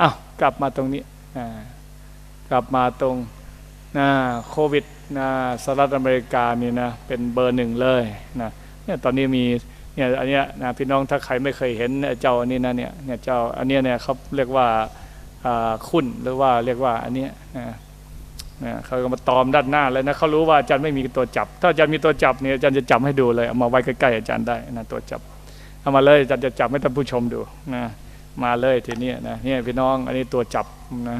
อ้าวกลับมาตรงนี้กลับมาตรงนะโควิดนะสหรัฐอเมริกานี่นะเป็นเบอร์หนึ่งเลยนะเนี่ยตอนนี้มีเนี่ยอันเนี้ยนะพี่น้องถ้าใครไม่เคยเห็นเจ้าอันนี้นะเนี่ยเนี่ยเจ้าอันเนี้ยเนี่ยเขาเรียกว่าอ่าคุ้นหรือว่าเรียกว่าอันเนี้ยนะนะเขาก็มาตอมด้านหน้าเลยนะเขารู้ว่าอาจารย์ไม่มีตัวจับ ถ้าอาจารย์มีตัวจับเนี่ยอาจารย์จะจับให้ดูเลยเอามาไว้ใกล้ๆอาจารย์ได้นะตัวจับเอามาเลยอาจารย์จะจับให้ท่านผู้ชมดูนะ มาเลยทีนี้นะเนี่ยพี่น้องอันนี้ตัวจับนะ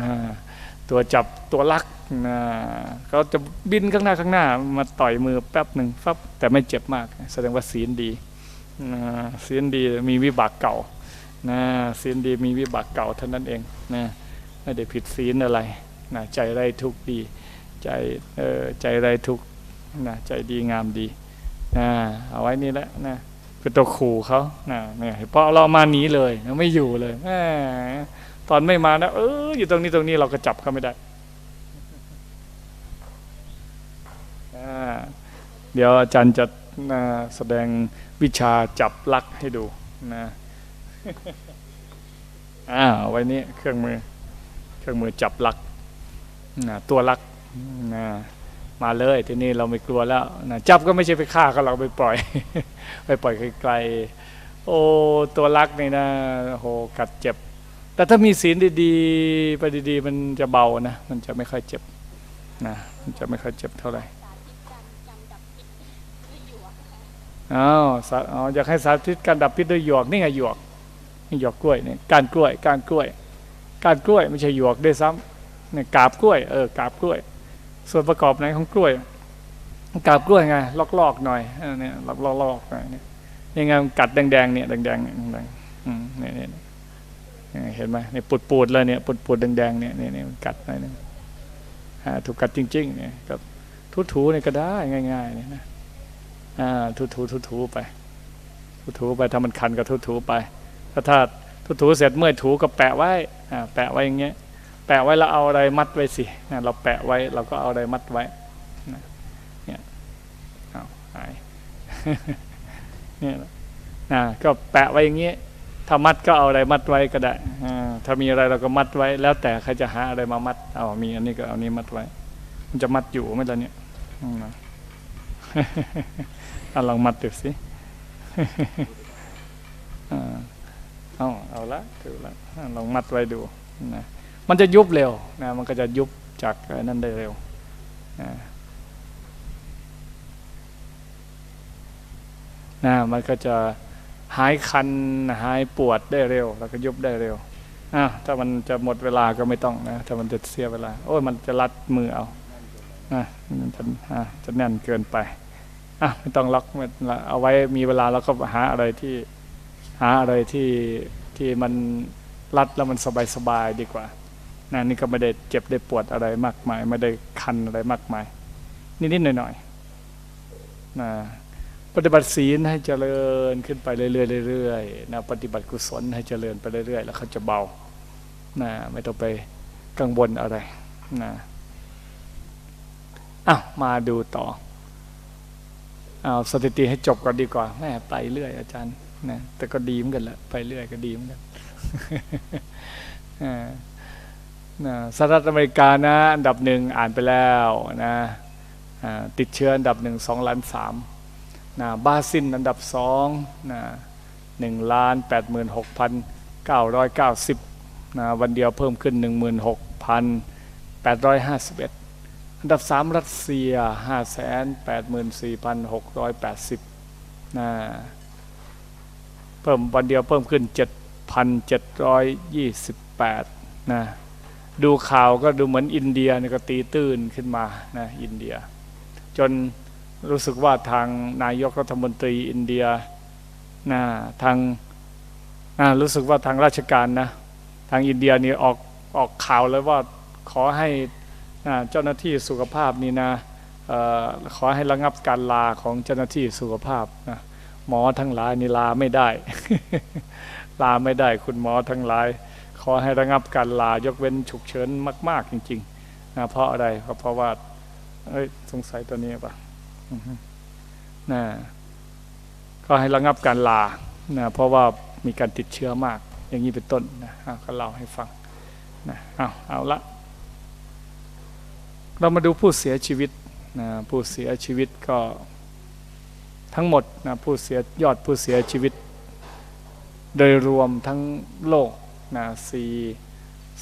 ตัวจับตัวลักนะเขาจะบินข้างหน้าข้างหน้ามาต่อยมือแป๊บหนึ่งฟับแต่ไม่เจ็บมาก แสดงว่าศีลดีนะศีลดีมีวิบากเก่านะศีลดีมีวิบากเก่าเท่านั้นเองนะไม่ได้ผิดศีลอะไรนะใจไรทุกดีใจเออใจไรทุกนะใจดีงามดีนะเอาไว้นี่แหละนะ คือตัวขู่เขานะเนี่ยเพราะเรามาหนีเลยไม่อยู่เลยแหมตอนไม่มานะเอออยู่ตรงนี้ตรงนี้เราก็จับเขาไม่ได้เดี๋ยวอาจารย์จะนะแสดงวิชาจับลักให้ดูนะอ่าเอาไว้นี้เครื่องมือ เครื่องมือจับลักนะตัวลักนะ มาเลย ทีนี้เราไม่กลัวแล้วนะจับก็ไม่ใช่ไปฆ่าเขาเราไปปล่อย ไปปล่อยไกลๆโอ้ตัวลักนี่นะโหกัดเจ็บ แต่ถ้ามีศีลดีๆไปดีๆ มันจะเบานะ มันจะไม่ค่อยเจ็บนะมันจะไม่ค่อยเจ็บเท่าไหร่อ้าวอ๋ออยากให้สาธิตการดับพิษด้วยหยวกนี่ไงหยวกนี่หยวกกล้วยนี่การกล้วยการกล้วย การกล้วยไม่ใช่หยวกด้วยซ้ำเนี่ยกาบกล้วยเออกาบกล้วย ส่วนประกอบไหนของกล้วยกาบกล้วยไงลอกๆหน่อยเนี่ยลอกๆๆหน่อยเนี่ยยังไงมันกัดแดงๆเนี่ยแดงๆเนี่ยแดงๆอืมเนี่ยเนี่ยเห็นไหมเนี่ยปูดๆเลยเนี่ยปูดๆแดงๆเนี่ยเนี่ยเนี่ยมันกัดหน่อยนึงอ่าถูกกัดจริง ๆ เนี่ยก็ทูๆเนี่ยก็ได้ง่ายๆเนี่ยนะอ่าทูๆทูๆไปทูๆไปถ้ามันคันก็ทูๆไปถ้าถ้าทูๆเสร็จเมื่อยถูก็แปะไว้อ่าแปะไว้อย่างเงี้ย แปะไว้แล้วเอาอะไรมัดไว้สินะเราแปะไว้เราก็เอาอะไรมัดไว้นะเนี่ยเอาหายเนี่ยนะก็แปะไว้อย่างเงี้ยถ้ามัดก็เอาอะไรมัดไว้ก็ได้ถ้ามีอะไรเราก็มัดไว้ แล้วแต่ใครจะหาอะไรมามัดเอามีอันนี้ก็เอานี้มัดไว้ มันจะมัดอยู่ไหมล่ะเนี่ยอืมนะเอาลองมัดดูสิอ่าเอาเอาละถือละอ่าลองมัดไว้ดูนะ มันจะยุบเร็วนะมันก็จะยุบจากนั่นได้เร็วนะนะมันก็จะหายคันหายปวดได้เร็ว แล้วก็ยุบได้เร็วอะถ้ามันจะหมดเวลาก็ไม่ต้องนะ ถ้ามันจะเสียเวลา โอ้ยมันจะรัดมือเอานะมันจะอะจะแน่นเกินไปอะไม่ต้องล็อกเอาไว้มีเวลาเราก็หาอะไรที่หาอะไรที่ที่มันรัดแล้วมันสบายๆดีกว่า นะนี่ก็ไม่ได้เจ็บได้ปวดอะไรมากมาย ไม่ได้คันอะไรมากมาย นิดๆหน่อยๆนะปฏิบัติศีลให้เจริญขึ้นไปเรื่อยๆเรื่อยๆนะปฏิบัติกุศลให้เจริญไปเรื่อยๆ แล้วเขาจะเบานะไม่ต้องไปกังวลอะไรนะอ้าวมาดูต่อเอาสถิติให้จบก่อนดีกว่าแม่ไปเรื่อย อาจารย์นะแต่ก็ดีเหมือนกันแหละไปเรื่อยก็ดีเหมือนกัน นะสหรัฐอเมริกานะอันดับหนึ่งอ่านไปแล้วนะติดเชื้ออันดับหนึ่งสองล้านสามนะบาซินอันดับสองนะหนึ่งล้านแปดหมื่นหกพันเก้าร้อยเก้าสิบนะวันเดียวเพิ่มขึ้นหนึ่งหมื่นหกพันแปดร้อยห้าสิบเอ็ดอันดับสามรัสเซียห้าแสนแปดหมื่นสี่พันหกร้อยแปดสิบนะเพิ่มวันเดียวเพิ่มขึ้นเจ็ดพันเจ็ดร้อยยี่สิบแปดนะ ดูข่าวก็ดูเหมือนอินเดียนี่ก็ตีตื้นขึ้นมานะอินเดีย จนรู้สึกว่าทางนายกรัฐมนตรีอินเดียนะทางนะรู้สึกว่าทางราชการนะทางอินเดียนี่ออกออกข่าวเลยว่าขอให้นะเจ้าหน้าที่สุขภาพนี่นะออขอให้ระงับการลาของเจ้าหน้าที่สุขภาพนะหมอทั้งหลายนี่ลาไม่ได้ ลาไม่ได้คุณหมอทั้งหลาย ขอให้ระงับการลายกเว้นฉุกเฉินมาก ๆ จริงๆนะเพราะอะไรเพราะว่าเอ้ยสงสัยตัวนี้ปะนะก็ให้ระงับการลานะเพราะว่ามีการติดเชื้อมาก อย่างนี้เป็นต้นนะก็เล่าให้ฟังนะเอาเอาละ เรามาดูผู้เสียชีวิตนะผู้เสียชีวิตก็ทั้งหมดนะผู้เสียยอดผู้เสียชีวิต โดยรวมทั้งโลก นะสี่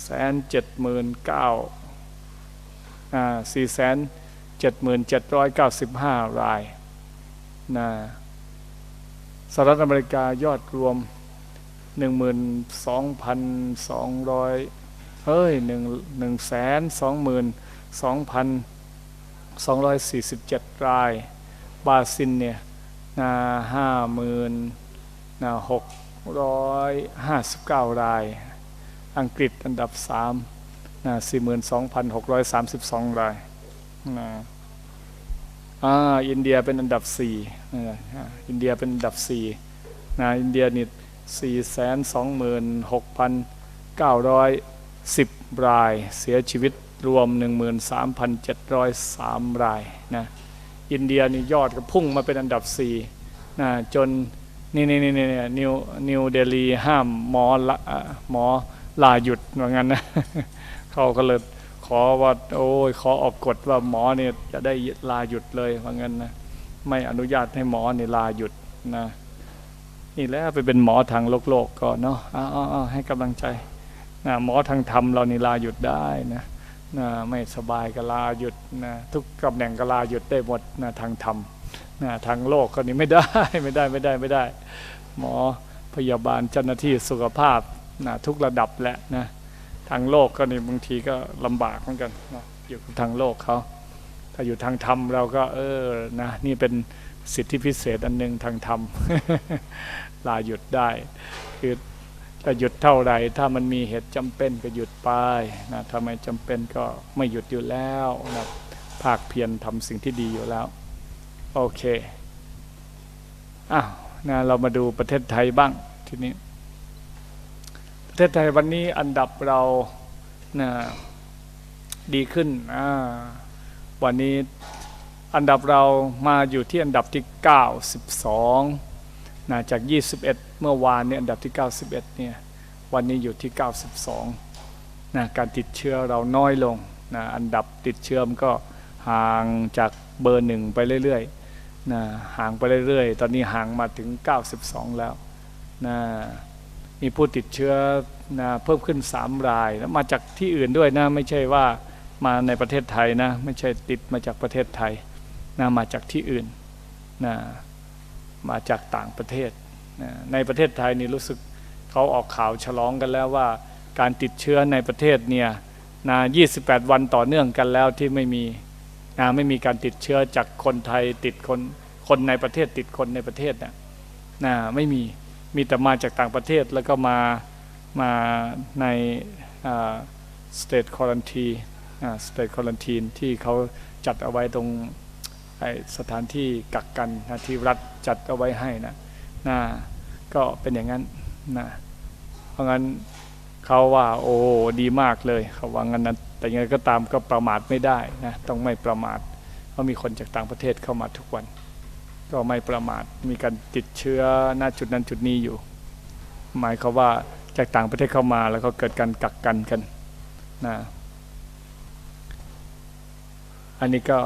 แสนเจ็ดหมื่นเก้าสี่แสนเจ็ดหมื่นเจ็ดร้อยเก้าสิบห้ารายนะสหรัฐอเมริกายอดรวมหนึ่งหมื่นสองพันสองร้อยเฮ้ยหนึ่งหนึ่งแสนสองหมื่นสองพันสองร้อยสี่สิบเจ็ดรายบราซิลเนี่ยนะห้าหมื่นนะหก ร้อยห้าสิบเก้าราย อังกฤษอันดับสามนะสี่หมื่นสองพันหกร้อยสามสิบสองรายนะอ่าอินเดียเป็นอันดับสี่อินเดียเป็นอันดับสี่นะอินเดียนี่สี่แสนสองหมื่นหกพันเก้าร้อยสิบราย เสียชีวิตรวมหนึ่งหมื่นสามพันเจ็ดร้อยสามรายนะอินเดียนี่ยอดก็พุ่งมาเป็นอันดับสี่นะจน นี่นี่นี่นี่นิวนิวเดลีห้ามหมอละหมอลาหยุดว่างั้นนะเขาก็เลยขอว่า โอ้ยขอออกกฎว่าหมอเนี่ยจะได้ลาหยุดเลยว่างั้นนะไม่อนุญาตให้หมอเนี่ยลาหยุดนะนี่แล้วไปเป็นหมอทางโลกโลกก็เนาะอ้าวให้กำลังใจนะหมอทางธรรมเรานี่ลาหยุดได้นะนะไม่สบายก็ลาหยุดนะทุกตำแหน่งก็ลาหยุดได้หมดนะทางธรรม ทางโลกก็นี่ไม่ได้ไม่ได้ไม่ได้ไม่ได้ หมอพยาบาลเจ้าหน้าที่สุขภาพนะทุกระดับแหละนะทางโลกก็นี่บางทีก็ลำบากเหมือนกันนะอยู่ทางโลกเขาถ้าอยู่ทางธรรมเราก็เออนะนี่เป็นสิทธิพิเศษอันหนึ่งทางธรรมลาหยุดได้ คือจะหยุดเท่าไหร่ถ้ามันมีเหตุจำเป็นก็หยุดไปนะถ้าไม่จำเป็นก็ไม่หยุดอยู่แล้วนะภาคเพียรทำสิ่งที่ดีอยู่แล้ว โอเคอ้าวนะเรามาดูประเทศไทยบ้างทีนี้ ประเทศไทยวันนี้อันดับเรานะดีขึ้นอ่าวันนี้อันดับเรามาอยู่ที่อันดับที่ 92นะจาก 21 เมื่อวานเนี่ยอันดับที่ 91เนี่ยวันนี้อยู่ที่ 92นะการติดเชื้อเราน้อยลงนะอันดับติดเชื้อมก็ห่างจากเบอร์หนึ่งไปเรื่อยๆ นะห่างไปเรื่อยๆ ตอนนี้ห่างมาถึง 92 แล้วนะมีผู้ติดเชื้อนะเพิ่มขึ้น 3 รายแล้วมาจากที่อื่นด้วยนะไม่ใช่ว่ามาในประเทศไทยนะไม่ใช่ติดมาจากประเทศไทยนะมาจากที่อื่นนะมาจากต่างประเทศนะในประเทศไทยนี่รู้สึกเขาออกข่าวฉลองกันแล้วว่าการติดเชื้อในประเทศเนี่ยนะ28 วันต่อเนื่องกันแล้วที่ไม่มี นะไม่มีการติดเชื้อจากคนไทยติดคนคนในประเทศติดคนในประเทศนะนะไม่มีมีแต่มาจากต่างประเทศแล้วก็มามาในสเตทคอรันทีสเตทคอรันทีนที่เขาจัดเอาไว้ตรงสถานที่กักกันนะที่รัฐจัดเอาไว้ให้นะนะก็เป็นอย่างนั้นนะเพราะงั้นเขาว่าโอ้ดีมากเลยเขาว่างั้นนะ แต่ยังไงก็ตามก็ประมาทไม่ได้นะต้องไม่ประมาทเพราะมีคนจากต่างประเทศเข้ามาทุกวัน ก็ไม่ประมาทมีการติดเชื้อหน้าจุดนั้นจุดนี้อยู่ หมายเขาว่าจากต่างประเทศเข้ามาแล้วก็เกิดการกักกันกันนะอันนี้ก็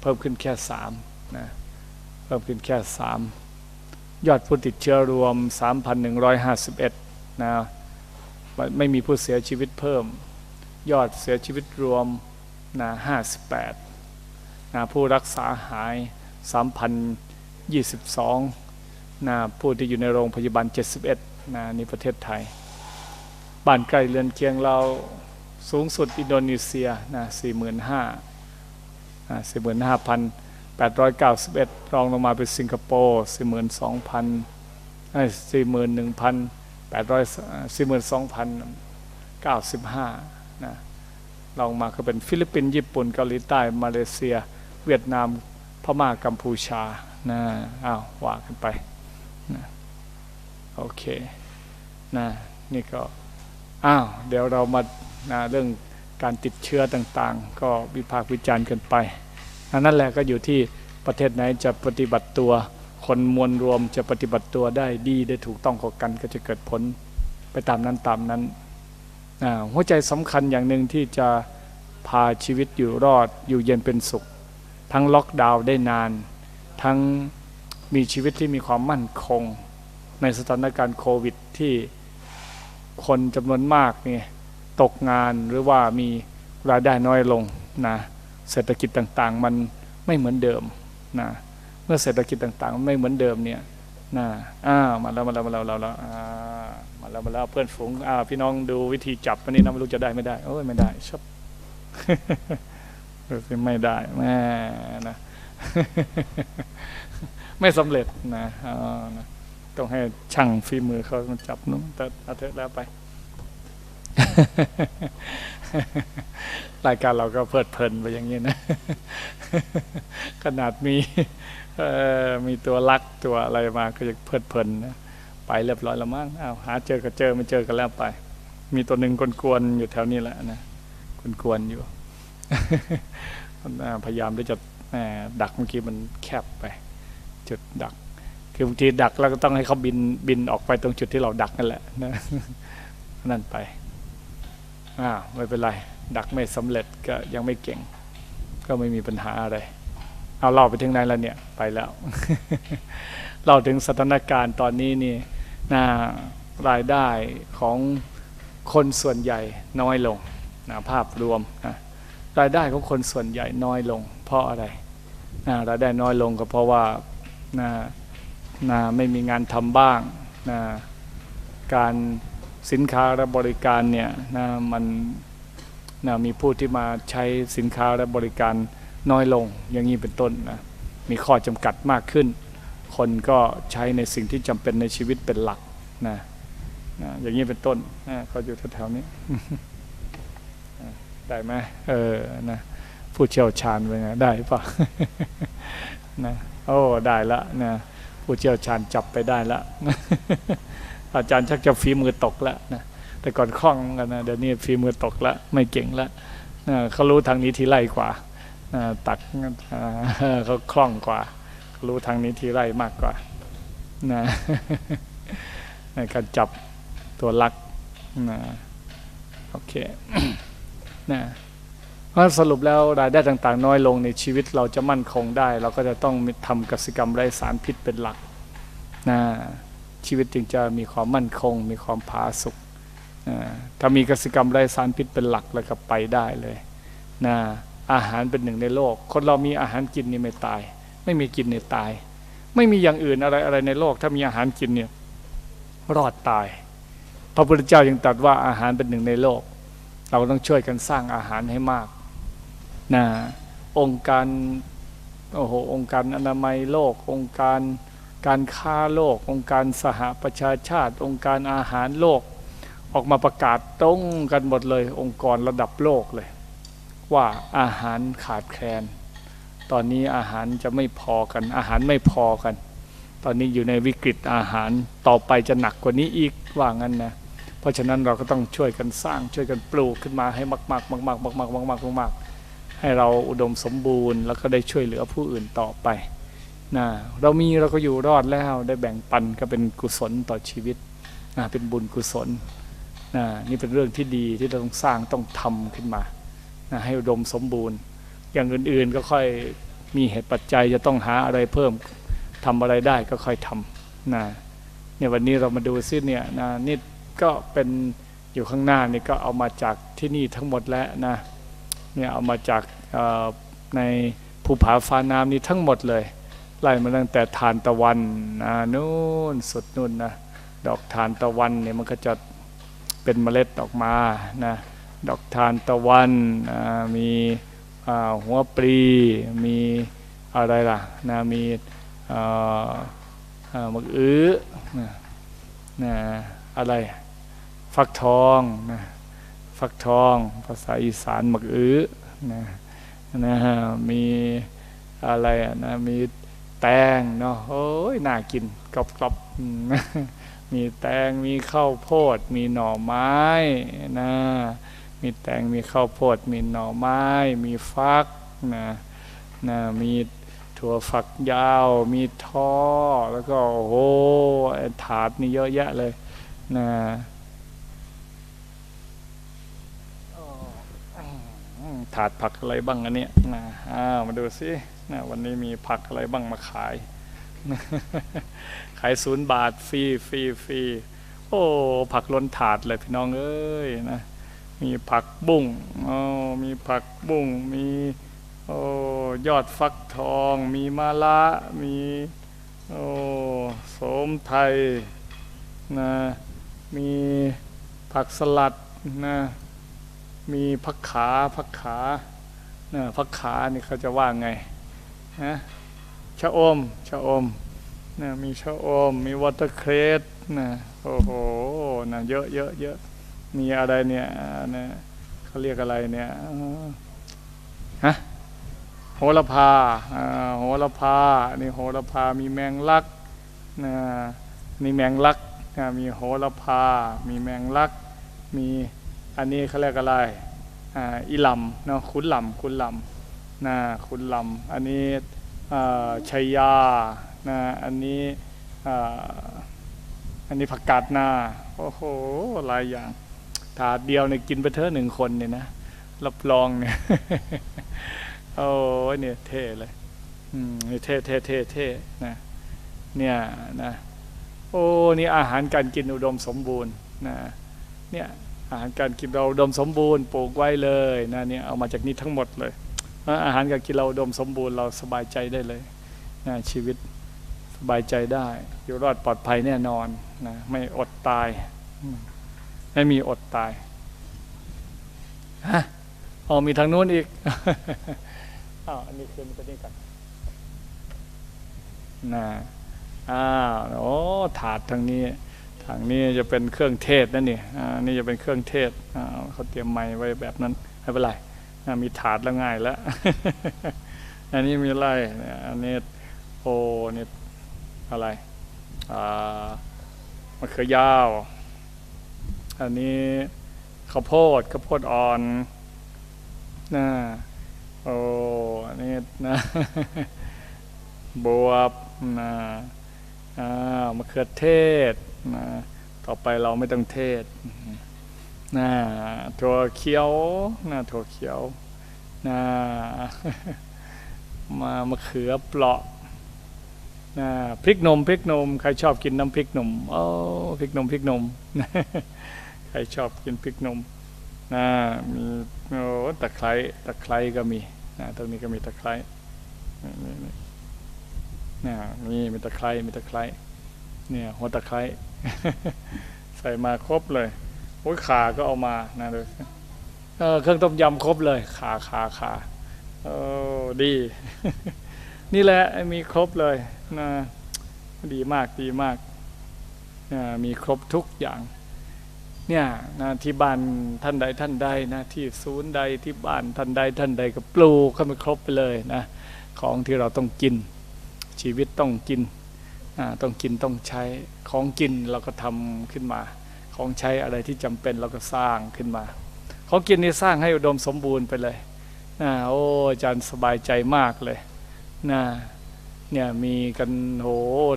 เพิ่มขึ้นแค่สามนะเพิ่มขึ้นแค่สามยอดผู้ติดเชื้อรวม 3,151นะไม่มีผู้เสียชีวิตเพิ่ม ยอดเสียชีวิตรวมนะ58นะผู้รักษาหาย 3,022นะผู้ที่อยู่ในโรงพยาบาล 71นะนี่ประเทศไทย บ้านใกล้เรือนเคียงเราสูงสุดอินโดนีเซียนะ45,000นะ45,891 รองลงมาเป็นสิงคโปร์ 42,000ไอ้41,000 800 42,095 ลองมาก็เป็นฟิลิปปินส์ญี่ปุ่นเกาหลีใต้มาเลเซีย เวียดนามพม่ากัมพูชานะอ้าวว่ากันไปนะโอเคนะนี่ก็อ้าวเดี๋ยวเรามานะเรื่องการติดเชื้อต่างๆ ก็วิพากษ์วิจารณ์กันไปนั่นแหละก็อยู่ที่ประเทศไหนจะปฏิบัติตัว คนมวลรวมจะปฏิบัติตัวได้ดีได้ถูกต้องกว่ากันก็จะเกิดผลไปตามนั้นตามนั้น หัวใจสำคัญอย่างหนึ่งที่จะพาชีวิตอยู่รอดอยู่เย็นเป็นสุข ทั้งล็อกดาวน์ได้นาน ทั้งมีชีวิตที่มีความมั่นคง ในสถานการณ์โควิดที่คนจำนวนมากเนี่ยตกงานหรือว่ามีรายได้น้อยลงนะเศรษฐกิจต่างๆ มันไม่เหมือนเดิมนะเมื่อเศรษฐกิจต่างๆ ไม่เหมือนเดิมเนี่ย นะอ้าวมาแล้วมาแล้วมาแล้วมาแล้วอ่ามาแล้วมาแล้วเพื่อนฝูงอ่าพี่น้องดูวิธีจับวันนี้นะไม่รู้จะได้ไม่ได้โอ้ยไม่ได้ชอบไม่ได้แม่นะไม่สำเร็จนะอนะต้องให้ช่างฝีมือเขามาจับนุ่มแต่เอาเถอะแล้วไป รายการเราก็เพลิดเพลินไปอย่างนี้นะ ขนาดมี มีตัวลักตัวอะไรมาก็ยังเพลิดเพลินนะไปเรียบร้อยแล้วมั้งอ้าวหาเจอก็เจอไม่เจอกันแล้วไป มีตัวหนึ่งกวนๆอยู่แถวนี้แหละนะกวนๆอยู่พยายามที่จะดักเมื่อกี้มันแคบไป จุดดัก คือบางทีดักแล้วก็ต้องให้เขาบินบินออกไปตรงจุดที่เราดักนั่นแหละนะนั่นไปอ่าไม่เป็นไร ดักไม่สำเร็จก็ยังไม่เก่ง ก็ไม่มีปัญหาอะไร เอาเล่าไปถึงไหนแล้วเนี่ยไปแล้ว เล่าถึงสถานการณ์ตอนนี้นี่น่ารายได้ของคนส่วนใหญ่น้อยลงนะภาพรวมนะรายได้ของคนส่วนใหญ่น้อยลง เพราะอะไรนะรายได้น้อยลงก็เพราะว่านะนะไม่มีงานทำบ้างนะการสินค้าและบริการเนี่ยนะมันนะมีผู้ที่มาใช้สินค้าและบริการ น้อยลงอย่างนี้เป็นต้นนะมีข้อจำกัดมากขึ้น คนก็ใช้ในสิ่งที่จำเป็นในชีวิตเป็นหลักนะนะอย่างนี้เป็นต้นนะเขาอยู่แถวๆนี้ได้ไหมเออนะผู้เชี่ยวชาญเป็นไงได้ปะนะโอ้ได้ละนะผู้เชี่ยวชาญจับไปได้ละอาจารย์ชักจะฝีมือตกแล้วนะแต่ก่อนคล่องกันนะเดี๋ยวนี้ฝีมือตกแล้วไม่เก่งแล้วนะเขารู้ทางนี้ทีไล่กว่า ตักเขาคล่องกว่า รู้ทางนี้ทีไล่มากกว่านะในการจับตัวลักนะโอเคนะเพราะสรุปแล้วรายได้ต่างๆ น้อยลงในชีวิตเราจะมั่นคงได้ เราก็จะต้องทำกสิกรรมไร้สารพิษเป็นหลักนะชีวิตจึงจะมีความมั่นคง มีความผาสุกนะถ้ามีกสิกรรมไร้สารพิษเป็นหลักแล้วก็ไปได้เลยนะ อาหารเป็นหนึ่งในโลก คนเรามีอาหารกินนี่ไม่ตาย ไม่มีกินเนี่ยตาย ไม่มีอย่างอื่นอะไรอะไรในโลก ถ้ามีอาหารกินเนี่ยรอดตาย พระพุทธเจ้ายังตรัสว่าอาหารเป็นหนึ่งในโลก เราต้องช่วยกันสร้างอาหารให้มากนะองค์การโอ้โหองค์การอนามัยโลก องค์การการค้าโลก องค์การสหประชาชาติ องค์การอาหารโลก ออกมาประกาศตรงกันหมดเลย องค์กรระดับโลกเลย ว่าอาหารขาดแคลน ตอนนี้อาหารจะไม่พอกัน อาหารไม่พอกัน ตอนนี้อยู่ในวิกฤตอาหารต่อไปจะหนักกว่านี้อีกว่างั้นนะเพราะฉะนั้นเราก็ต้องช่วยกันสร้างช่วยกันปลูกขึ้นมาให้มากๆมากๆมากๆมากๆมากๆมากๆให้เราอุดมสมบูรณ์ แล้วก็ได้ช่วยเหลือผู้อื่นต่อไปนะเรามีเราก็อยู่รอดแล้วได้แบ่งปันก็เป็นกุศลต่อชีวิตนะเป็นบุญกุศลนะนี่เป็นเรื่องที่ดีที่เราต้องสร้างต้องทำขึ้นมา ให้อุดมสมบูรณ์ อย่างอื่นๆก็ค่อยมีเหตุปัจจัยจะต้องหาอะไรเพิ่มทำอะไรได้ก็ค่อยทำนะเนี่ยวันนี้เรามาดูซิเนี่ยนะนี่ก็เป็นอยู่ข้างหน้านี่ก็เอามาจากที่นี่ทั้งหมดแล้วนะเนี่ยเอามาจากในภูผาฟ้าน้ำนี่ทั้งหมดเลยไล่มาตั้งแต่ทานตะวันนะนู่นสุดนู่นนะดอกทานตะวันเนี่ยมันก็จะเป็นเมล็ดออกมานะ ดอกทานตะวันมีหัวปลีมีอะไรล่ะนะมีเอ่อเอ่อมะอื้อนะอะไรฟักทองนะฟักทองภาษาอีสานมะอื้อนะนะฮะมีอะไรอะนะมีแตงเนาะโอ้ยน่ากินกรอบกรอบๆมีแตงมีข้าวโพด มีหน่อไม้นะ มีแตงมีข้าวโพด มีหน่อไม้ มีฟักนะนะมีถั่วฝักยาว มีท้อแล้วก็โอ้โหถาดนี่เยอะแยะเลยนะถาดผักอะไรบ้างอันเนี้ยนะอ้าวมาดูสินะวันนี้มีผักอะไรบ้างมาขาย ขายศูนย์บาทฟรีฟรีฟรีโอ้ ผักล้นถาดเลยพี่น้องเอ้ยนะ มีผักบุ้งอ๋อมีผักบุ้งมีโอ้ยอดฟักทอง มีมะละมีโอ้โสมไทยนะมีผักสลัดนะมีผักขาผักขานะผักขานี่เขาจะว่าไงนะชะอมชะอมนะมีชะอม มีวอเตอร์เครสนะโอ้โหนะเยอะเยอะเยอะ มีอะไรเนี่ยนะเขาเรียกอะไรเนี่ยฮะโหระพาโหระพานี่โหระพามีแมงลักนะนี่แมงลักนะมีโหระพา มีแมงลัก มีอันนี้เขาเรียกอะไรอีลำเนาะขุนลำขุนลำนะขุนลำอันนี้ชัยยานะอันนี้อันนี้ผักกาดนาโอ้โหหลายอย่าง ถาดเดียวเนี่ยกินไปเถอะหนึ่งคนเนี่ยนะรับรองเนี่ยโอ้เนี่ยเท่เลยอืมเท่เท่เท่เท่นะเนี่ยนะโอ้นี่อาหารการกินอุดมสมบูรณ์นะเนี่ยอาหารการกินเราอุดมสมบูรณ์ปลูกไว้เลยนะเนี่ยเอามาจากนี้ทั้งหมดเลยอาหารการกินเราอุดมสมบูรณ์เราสบายใจได้เลยนะชีวิตสบายใจได้ อยู่รอดปลอดภัยแน่นอนนะไม่อดตายอื ไม่มีอดตายฮะอ๋อมีทางนู้นอีกอ้าวอันนี้คืนไปนี่กันนะอ้าวโอ้ถาดทางนี้ทางนี้จะเป็นเครื่องเทศนั่นนี่อ่านี่จะเป็นเครื่องเทศอ่าเขาเตรียมไม้ไว้แบบนั้นไม่เป็นไรอ่ามีถาดแล้วง่ายแล้ว อันนี้มีอะไรเนี่ยอันนี้โอ้นี่อะไรอ่ามะเขือยาว อันนี้ข้าวโพดข้าวโพดอ่อนนะโอ้อันนี้นะบวบนะอ่ามะเขือเทศนะต่อไปเราไม่ต้องเทศนะถั่วเขียวนะถั่วเขียวนะมามะเขือเปราะนะพริกนมพริกนม ใครชอบกินน้ำพริกนมโอ้พริกนมพริกนม ใครชอบกินพริกนมนะมีโอ้ตะไคร้ตะไคร้ก็มีนะตรงนี้ก็มีตะไคร้นี่นี่นะมีมีตะไคร้มีตะไคร้เนี่ยหัวตะไคร้ใส่มาครบเลยโอ้ยขาก็เอามานะดูเออเครื่องต้มยำครบเลยขาขาขาโอ้ดี นี่แหละมีครบเลยนะดีมากดีมากมีครบทุกอย่าง เนี่ยนะที่บ้านท่านใดท่านใดนะที่ศูนย์ใดที่บ้านท่านใดท่านใดก็ปลูกเข้ามาครบไปเลยนะของที่เราต้องกินชีวิตต้องกินต้องกินต้องใช้ของกินเราก็ทำขึ้นมา ของใช้อะไรที่จำเป็นเราก็สร้างขึ้นมา ของกินนี่สร้างให้อุดมสมบูรณ์ไปเลยนะโอ้อาจารย์สบายใจมากเลยนะเนี่ยมีกันโห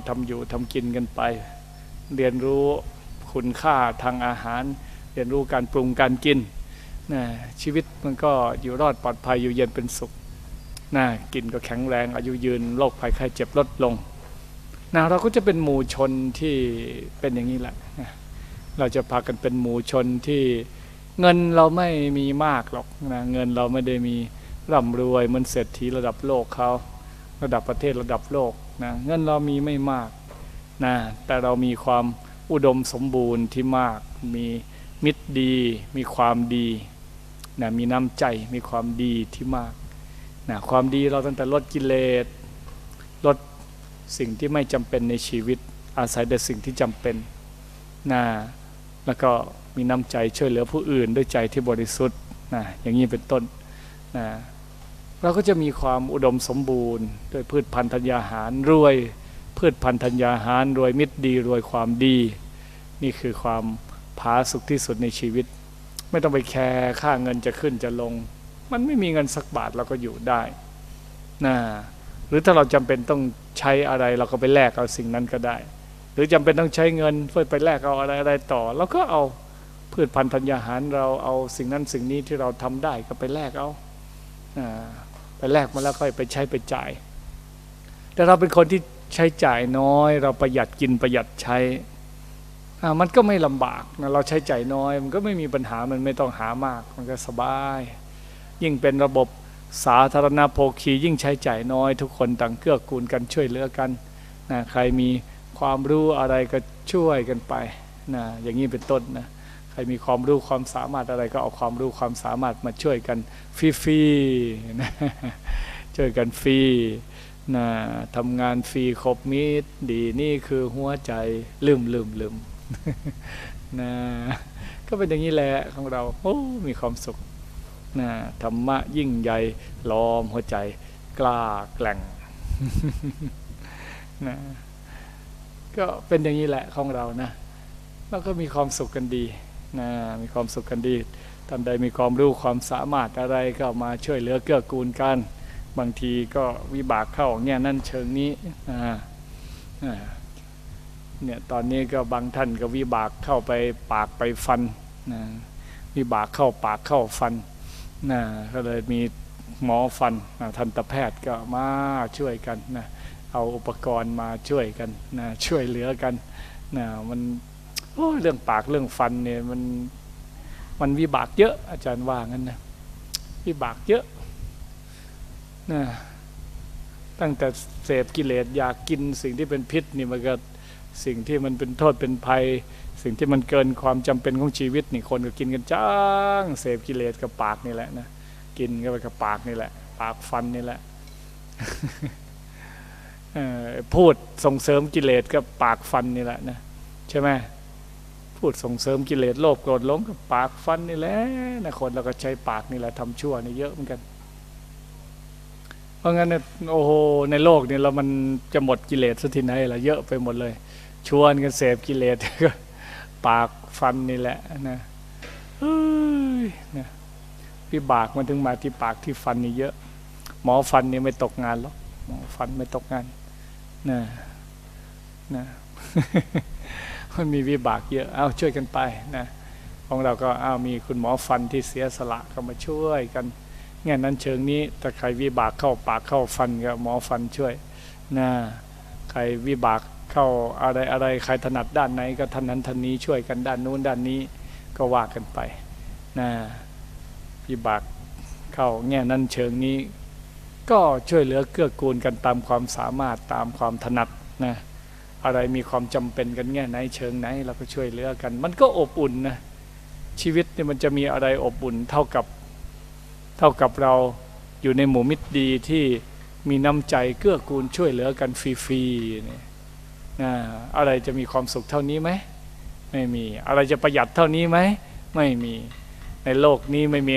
ทำอยู่ทำกินกันไป เรียนรู้ คุณค่าทางอาหาร เรียนรู้การปรุงการกินนะชีวิตมันก็อยู่รอดปลอดภัยอยู่เย็นเป็นสุขนะกินก็แข็งแรงอายุยืนโรคภัยไข้เจ็บลดลงนะเราก็จะเป็นหมู่ชนที่เป็นอย่างนี้แหละนะเราจะพากันเป็นหมู่ชนที่เงินเราไม่มีมากหรอกนะเงินเราไม่ได้มีร่ำรวยเหมือนเศรษฐีระดับโลกเขาระดับประเทศระดับโลกนะเงินเรามีไม่มากนะแต่เรามีความ อุดมสมบูรณ์ที่มากมีมิตรดี มีความดีนะมีน้ำใจมีความดีที่มากนะความดีเราตั้งแต่ลดกิเลสลดสิ่งที่ไม่จำเป็นในชีวิต อาศัยแต่สิ่งที่จำเป็นนะแล้วก็มีน้ำใจช่วยเหลือผู้อื่นด้วยใจที่บริสุทธิ์นะอย่างนี้เป็นต้นนะเราก็จะมีความอุดมสมบูรณ์ ด้วยพืชพันธุ์ธัญญาหารรวย พืชพันธัญญาหารรวยมิตรดีรวยความดี นี่คือความผาสุกที่สุดในชีวิต ไม่ต้องไปแคร์ค่าเงินจะขึ้นจะลง มันไม่มีเงินสักบาทเราก็อยู่ได้นะหรือถ้าเราจำเป็นต้องใช้อะไรเราก็ไปแลกเอาสิ่งนั้นก็ได้ หรือจำเป็นต้องใช้เงินเพื่อไปแลกเอาอะไรอะไรต่อเราก็เอาพืชพันธุ์ธัญญาหารเราเอาสิ่งนั้นสิ่งนี้ที่เราทำได้ก็ไปแลกเอาอ่าไปแลกมาแล้วก็ไปใช้ไปจ่าย แต่เราเป็นคนที่ ใช้จ่ายน้อย เราประหยัดกินประหยัดใช้มันก็ไม่ลำบากนะเราใช้จ่ายน้อย มันก็ไม่มีปัญหามันไม่ต้องหามาก มันก็สบาย ยิ่งเป็นระบบสาธารณโภคียิ่งใช้จ่ายน้อย ทุกคนต่างเกื้อกูลกันช่วยเหลือกันนะใครมีความรู้อะไรก็ช่วยกันไปนะอย่างนี้เป็นต้นนะใครมีความรู้ความสามารถอะไรก็เอาความรู้ความสามารถมาช่วยกันฟรีๆนะช่วยกันฟรี นะทำงานฟรีครบมิตรดีนี่คือหัวใจลืมลืมลืมนะก็เป็นอย่างนี้แหละของเราโอ้มีความสุขนะธรรมะยิ่งใหญ่ล้อมหัวใจกล้าแกล่งนะก็เป็นอย่างนี้แหละของเรานะแล้วก็มีความสุขกันดีนะมีความสุขกันดีท่านใดมีความรู้ความสามารถอะไรก็มาช่วยเหลือเกื้อกูลกัน บางทีก็วิบากเข้าเนี่ยนั่นเชิงนี้เนี่ยตอนนี้ก็บางท่านก็วิบากเข้าไปปากไปฟันนะวิบากเข้าปากเข้าฟันนะก็เลยมีหมอฟันนะทันตแพทย์ก็มาช่วยกันนะเอาอุปกรณ์มาช่วยกันนะช่วยเหลือกันนะมันเรื่องปากเรื่องฟันเนี่ยมันมันวิบากเยอะอาจารย์ว่างั้นนะวิบากเยอะ นะตั้งแต่เสพกิเลสอยากกินสิ่งที่เป็นพิษนี่มันก็สิ่งที่มันเป็นโทษเป็นภัย สิ่งที่มันเกินความจำเป็นของชีวิตนี่คนก็กินกันจ้างเสพกิเลสกับปากนี่แหละนะกินก็ไปกับปากนี่แหละ ปากฟันนี่แหละพูดส่งเสริมกิเลสกับปากฟันนี่แหละนะใช่ไหมพูดส่งเสริมกิเลสโลภโกรธหลงกับปากฟันนี่แหละนะคนเราก็ใช้ปากนี่แหละทำชั่วนี่เยอะเหมือนกัน ราะงั้นเนี่ยโอ้โหในโลกเนี่ยเรามันจะหมดกิเลสสักทีไหนละเยอะไปหมดเลย ชวนกันเสพกิเลสก็ปากฟันนี่แหละนะเฮ้ยนะวิบากมันถึงมาที่ปากที่ฟันนี่เยอะ หมอฟันนี่ไม่ตกงานหรอกหมอฟันไม่ตกงานนะนะมันมีวิบากเยอะเอาช่วยกันไปนะของเราก็เอามีคุณหมอฟันที่เสียสละเข้ามาช่วยกัน งานนั้นเชิงนี้ถ้าใครวิบากเข้าปากเข้าฟันก็หมอฟันช่วยนะใครวิบากเข้าอะไรอะไรใครถนัดด้านไหนก็ท่านนั้นท่านนี้ช่วยกันด้านนู้นด้านนี้ก็ว่ากันไปนะวิบากเข้าแง่นั้นเชิงนี้ ก็ช่วยเหลือเกื้อกูลกันตามความสามารถตามความถนัดนะอะไรมีความจำเป็นกันแง่ไหนเชิงไหนเราก็ช่วยเหลือกัน มันก็อบอุ่นนะชีวิตเนี่ยมันจะมีอะไรอบอุ่นเท่ากับ เท่ากับเราอยู่ในหมู่มิตรดีที่มีน้ำใจเกื้อกูลช่วยเหลือกันฟรีๆนี่นะอะไรจะมีความสุขเท่านี้ไหมไม่มีอะไรจะประหยัดเท่านี้ไหมไม่มีในโลกนี้ไม่มี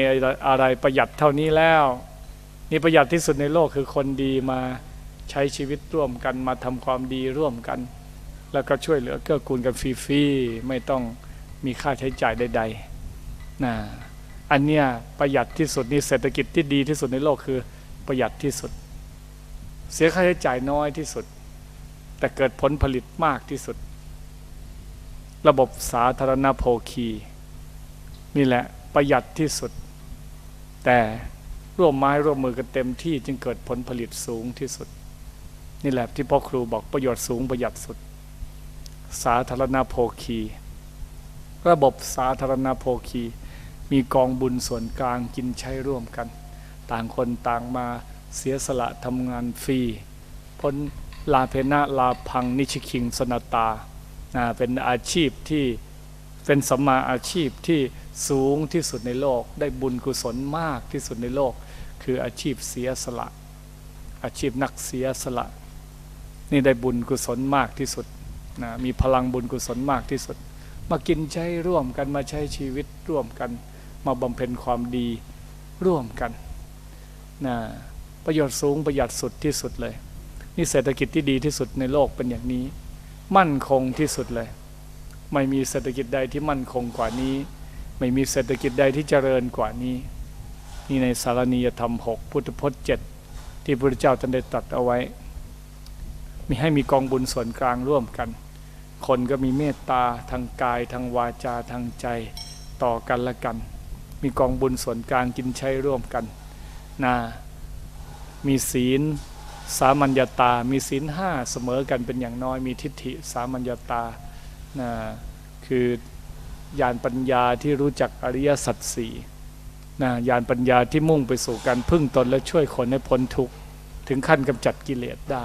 อะไรประหยัดเท่านี้แล้วนี่ประหยัดที่สุดในโลกคือคนดีมาใช้ชีวิตร่วมกันมาทำความดีร่วมกัน แล้วก็ช่วยเหลือเกื้อกูลกันฟรีๆไม่ต้องมีค่าใช้จ่ายใดๆนะ อันเนี้ยประหยัดที่สุดนี่เศรษฐกิจที่ดีที่สุดในโลกคือประหยัดที่สุด เสียค่าใช้จ่ายน้อยที่สุด แต่เกิดผลผลิตมากที่สุด ระบบสาธารณโภคี นี่แหละประหยัดที่สุด แต่ร่วมไม้ร่วมมือกันเต็มที่จึงเกิดผลผลิตสูงที่สุด นี่แหละที่พ่อครูบอกประโยชน์สูงประหยัดสุด สาธารณโภคี ระบบสาธารณโภคี มีกองบุญส่วนกลางกินใช้ร่วมกัน ต่างคนต่างมาเสียสละทำงานฟรีพ้นลาเพนะลาพังนิชิคิงสนตาเป็นอาชีพที่เป็นสัมมาอาชีพที่สูงที่สุดในโลก ได้บุญกุศลมากที่สุดในโลก คืออาชีพเสียสละ อาชีพนักเสียสละ นี่ได้บุญกุศลมากที่สุดนะมีพลังบุญกุศลมากที่สุด มากินใช้ร่วมกันมาใช้ชีวิตร่วมกัน มาบำเพ็ญความดีร่วมกันนะประโยชน์สูงประหยัดสุดที่สุดเลย นี่เศรษฐกิจที่ดีที่สุดในโลกเป็นอย่างนี้ มั่นคงที่สุดเลย ไม่มีเศรษฐกิจใดที่มั่นคงกว่านี้ ไม่มีเศรษฐกิจใดที่เจริญกว่านี้ นี่ในสารณียธรรมหกพุทธพจน์เจ็ดที่พระพุทธเจ้าท่านได้ตรัสเอาไว้ มีให้มีกองบุญส่วนกลางร่วมกัน คนก็มีเมตตาทางกายทางวาจาทางใจต่อกันละกัน มีกองบุญส่วนกลางกินใช้ร่วมกันนะมีศีลสามัญญาตา มีศีลห้าเสมอกันเป็นอย่างน้อย มีทิฏฐิสามัญญาตานะคือญาณปัญญาที่รู้จักอริยสัจสี่นะญาณปัญญาที่มุ่งไปสู่การพึ่งตนและช่วยคนให้พ้นทุกข์ถึงขั้นกำจัดกิเลสได้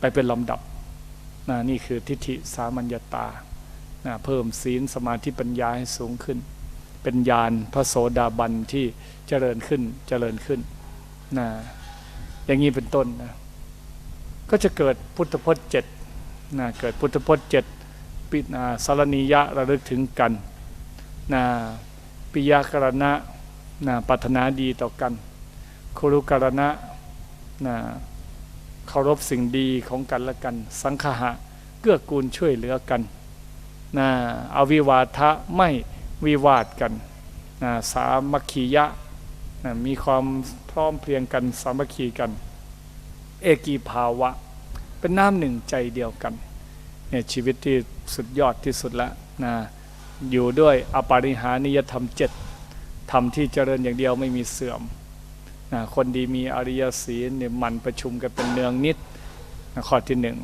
ไปเป็นลำดับนะนี่คือทิฏฐิสามัญญาตานะเพิ่มศีลสมาธิปัญญาให้สูงขึ้น เป็นญาณพระโสดาบันที่เจริญขึ้นเจริญขึ้นนะอย่างนี้เป็นต้นนะก็จะเกิดพุทธพจน์เจ็ดนะเกิดพุทธพจน์เจ็ดปินาสารณียะระลึกถึงกันนะปิยกรณะนะปรารถนาดีต่อกันคุรุกรณะนะเคารพสิ่งดีของกันและกัน สังคหะเกื้อกูลช่วยเหลือกันนะอวิวาทะไม่ วิวาทกันนะสามัคคียะนะมีความพร้อมเพรียงกันสามัคคีกัน เอกีภาวะ เป็นน้ำหนึ่งใจเดียวกันเนี่ยชีวิตที่สุดยอดที่สุดล้วนะอยู่ด้วยอปาริหานิยธรรมเจ็ดธรรมที่เจริญอย่างเดียวไม่มีเสื่อมนะคนดีมีอริยศีลเนี่ยมันประชุมกันเป็นเนืองนิดนะข้อที่หนึ่ง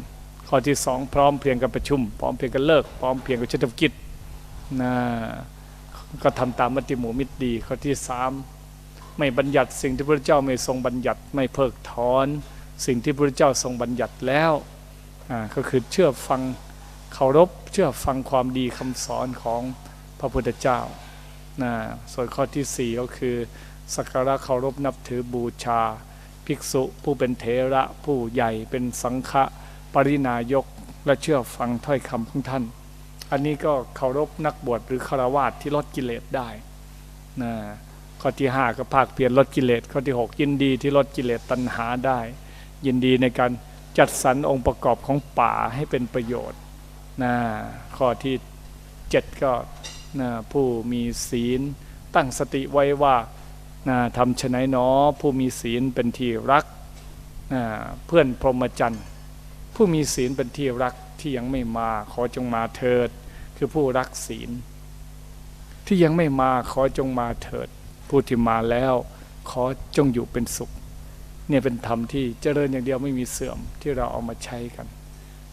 ข้อที่สองพร้อมเพรียงกันประชุม พร้อมเพรียงกันเลิก พร้อมเพรียงกันเฉพกิจนะ ก็ทำตามมติหมู่มิตรดีข้อที่สามไม่บัญญัติสิ่งที่พระเจ้าไม่ทรงบัญญัติไม่เพิกถอน สิ่งที่พระเจ้าทรงบัญญัติแล้วอ่าก็คือเชื่อฟังเคารพเชื่อฟังความดีคำสอนของพระพุทธเจ้านะส่วนข้อที่สี่ก็คือสักการะเคารพนับถือบูชา ภิกษุผู้เป็นเถระผู้ใหญ่เป็นสังฆะปรินายกและเชื่อฟังถ้อยคำของท่าน อันนี้ก็เคารพนักบวชหรือฆราวาสที่ลดกิเลสได้นะข้อที่ห้าก็ภาคเพียรลดกิเลสข้อที่หกยินดีที่ลดกิเลสตัณหาได้ ยินดีในการจัดสรรองค์ประกอบของป่าให้เป็นประโยชน์นะข้อที่เจ็ดก็นะผู้มีศีลตั้งสติไว้ว่านะทำชะไหนหนอผู้มีศีลเป็นที่รักนะเพื่อนพรหมจรรย์ผู้มีศีลเป็นที่รักที่ยังไม่มาขอจงมาเถิด คือผู้รักศีล ที่ยังไม่มาขอจงมาเถิด ผู้ที่มาแล้ว ขอจงอยู่เป็นสุข เนี่ยเป็นธรรมที่เจริญอย่างเดียวไม่มีเสื่อมที่เราเอามาใช้กัน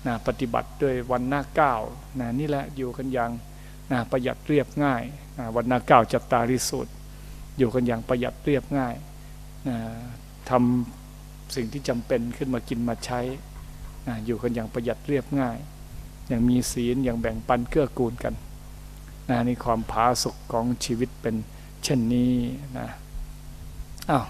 นะปฏิบัติด้วยวันหน้าเก้านะนี่แหละอยู่กันอย่างนะประหยัดเรียบง่ายนะวันหน้าเก้าจัตตาริสุทธิ์อยู่กันอย่างประหยัดเรียบง่ายนะทำสิ่งที่จำเป็นขึ้นมากินมาใช้นะอยู่กันอย่างประหยัดเรียบง่าย อย่างมีศีลอย่างแบ่งปันเกื้อกูลกันนะนี่ความผาสุกของชีวิตเป็นเช่นนี้นะอ้าว